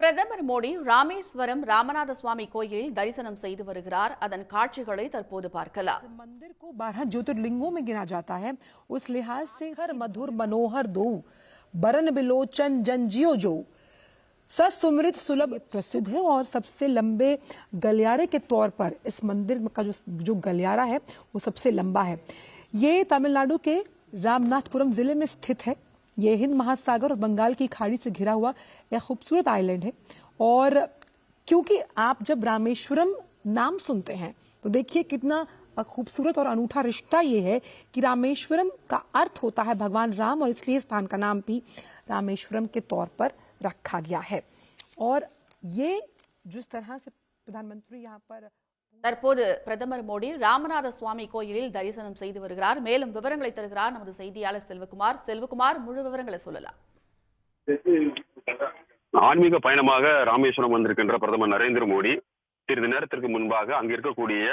பிரதமர் மோடி ராமேஸ்வரம் ராமநாத சுவாமி கோயிலில் தரிசனம் செய்து வருகிறார் அதன் காட்சிகளை தற்போது பார்க்கலாம் मंदिर को बारह ज्योतिर्लिंगों में गिना जाता है उस लिहाज से हर मधुर मनोहर दो बरन बिलोचन जंजियो जो ससुमृत सुलभ प्रसिद्ध है और सबसे लंबे गलियारे के तौर पर इस मंदिर का जो जो गलियारा है वो सबसे लंबा है ये तमिलनाडु के रामनाथपुरम जिले में स्थित है ये हिंद महासागर और बंगाल की खाड़ी से घिरा हुआ एक खूबसूरत आइलैंड है। और क्योंकि आप जब रामेश्वरम नाम सुनते हैं तो देखिए कितना खूबसूरत और अनूठा रिश्ता ये है कि रामेश्वरम का अर्थ होता है भगवान राम और इसलिए स्थान का नाम भी रामेश्वरम के तौर पर रखा गया है। और ये जिस तरह से प्रधानमंत्री यहाँ पर தற்போது பிரதமர் மோடி ராமநாத சுவாமி கோயிலில் தரிசனம் செய்து வருகிறார். மேலும் விவரங்களை தருகிறார் நமது செய்தியாளர் செல்வகுமார். செல்வகுமார் முழு விவரங்களை சொல்லலாம். ஆன்மீக பயணமாக ராமேஸ்வரம் வந்திருக்கின்ற பிரதமர் நரேந்திர மோடி சிறிது நேரத்திற்கு முன்பாக அங்கிருக்கக்கூடிய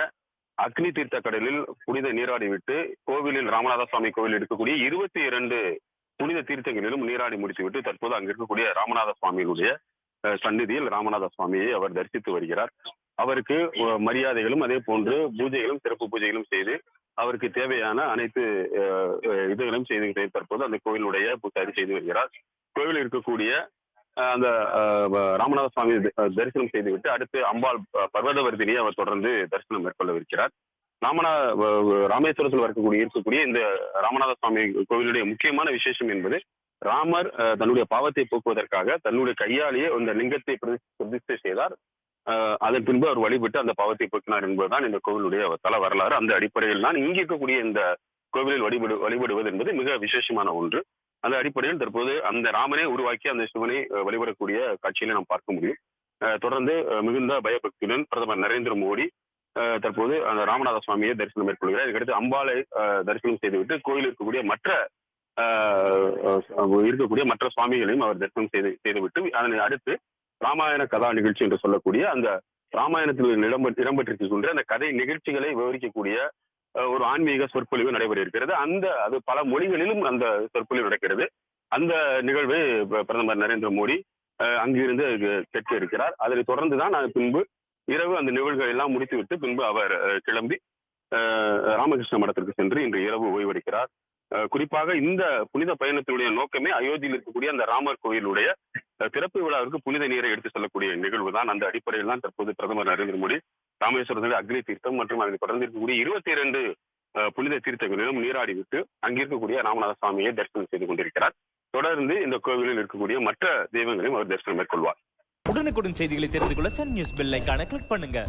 அக்னி தீர்த்த கடலில் புனித நீராடி விட்டு கோவிலில் ராமநாத சுவாமி கோவில் இருக்கக்கூடிய இருபத்தி இரண்டு புனித தீர்த்தங்களிலும் நீராடி முடித்துவிட்டு தற்போது அங்கிருக்கக்கூடிய ராமநாத சுவாமியினுடைய சந்நிதியில் ராமநாத சுவாமியை அவர் தரிசித்து வருகிறார். அவருக்கு மரியாதைகளும் அதே போன்று பூஜைகளும் சிறப்பு பூஜைகளும் செய்து அவருக்கு தேவையான அனைத்து இதுகளும் செய்து தற்போது அந்த கோவிலுடைய பூசாரி செய்து வருகிறார். கோவில் இருக்கக்கூடிய அந்த ராமநாத சுவாமி தரிசனம் செய்துவிட்டு அடுத்து அம்பாள் ப- பர்வதவர்தினியை அவர் தொடர்ந்து தரிசனம் மேற்கொள்ளவிருக்கிறார் ராமநா ராமேஸ்வரத்தில் வரக்கூடிய இருக்கக்கூடிய இந்த ராமநாத சுவாமி கோவிலுடைய முக்கியமான விசேஷம் என்பது ராமர் அஹ், தன்னுடைய பாவத்தை போக்குவதற்காக தன்னுடைய கையாலேயே இந்த லிங்கத்தை பிரதி- பிரதிஷ்டை செய்தார். அதன் பின்பு அவர் வழிபட்டு அந்த பாவத்தை போக்கினார் என்பதுதான் இந்த கோவிலுடைய தல வரலாறு. அந்த அடிப்படையில் தான் இங்கே இருக்கக்கூடிய இந்த கோவிலில் வழிபடு வழிபடுவது என்பது மிக விசேஷமான ஒன்று. அந்த அடிப்படையில் தற்போது அந்த ராமனே உருவாக்கி அந்த சிவனை வழிபடக்கூடிய காட்சிகளை நாம் பார்க்க முடியும். அஹ், தொடர்ந்து மிகுந்த பயபக்தியுடன் பிரதமர் நரேந்திர மோடி அஹ், தற்போது அந்த ராமநாத சுவாமியை தரிசனம் மேற்கொள்கிறார். இதுக்கடுத்து அம்பாளை தரிசனம் செய்துவிட்டு கோயில் இருக்கக்கூடிய மற்ற இருக்கக்கூடிய மற்ற சுவாமிகளையும் அவர் தரிசனம் செய்து செய்துவிட்டு அதனை அடுத்து ராமாயண கதா நிகழ்ச்சி என்று சொல்லக்கூடிய அந்த ராமாயணத்தில் இடம்பெற்று இடம்பெற்றிருக்கின்ற அந்த கதை நிகழ்ச்சிகளை விவரிக்கக்கூடிய ஒரு ஆன்மீக சொற்பொழிவு நடைபெற இருக்கிறது அந்த அது பல மொழிகளிலும் அந்த சொற்பொழிவு நடக்கிறது. அந்த நிகழ்வை பிரதமர் நரேந்திர மோடி அஹ், அங்கிருந்து கேட்க இருக்கிறார் அதனை தொடர்ந்துதான் அது பின்பு இரவு அந்த நிகழ்வுகள் எல்லாம் முடித்துவிட்டு பின்பு அவர் கிளம்பி அஹ், ராமகிருஷ்ண மடத்திற்கு சென்று இன்று இரவு ஓய்வெடுக்கிறார். அஹ், குறிப்பாக இந்த புனித பயணத்தினுடைய நோக்கமே அயோத்தியில் இருக்கக்கூடிய அந்த ராமர் கோயிலுடைய திறப்பு விழாவிற்கு புனித நீரை எடுத்து செல்லக்கூடிய நிகழ்வு தான் அந்த அடிப்படையில் தான் தற்போது பிரதமர் நரேந்திர மோடி ராமேஸ்வரத்தில் அக்னி தீர்த்தம் மற்றும் அதனை தொடர்ந்து இருக்கக்கூடிய இருபத்தி இரண்டு புனித தீர்த்தங்களிலும் நீராடி விட்டு அங்கிருக்கக்கூடிய ராமநாத சுவாமியை தரிசனம் செய்து கொண்டிருக்கிறார். தொடர்ந்து இந்த கோவிலில் இருக்கக்கூடிய மற்ற தெய்வங்களையும் அவர் தரிசனம் மேற்கொள்வார். உடனுக்குடன் செய்திகளை தெரிந்து கொள்ள சன் நியூஸ் பெல் கிளிக் பண்ணுங்க.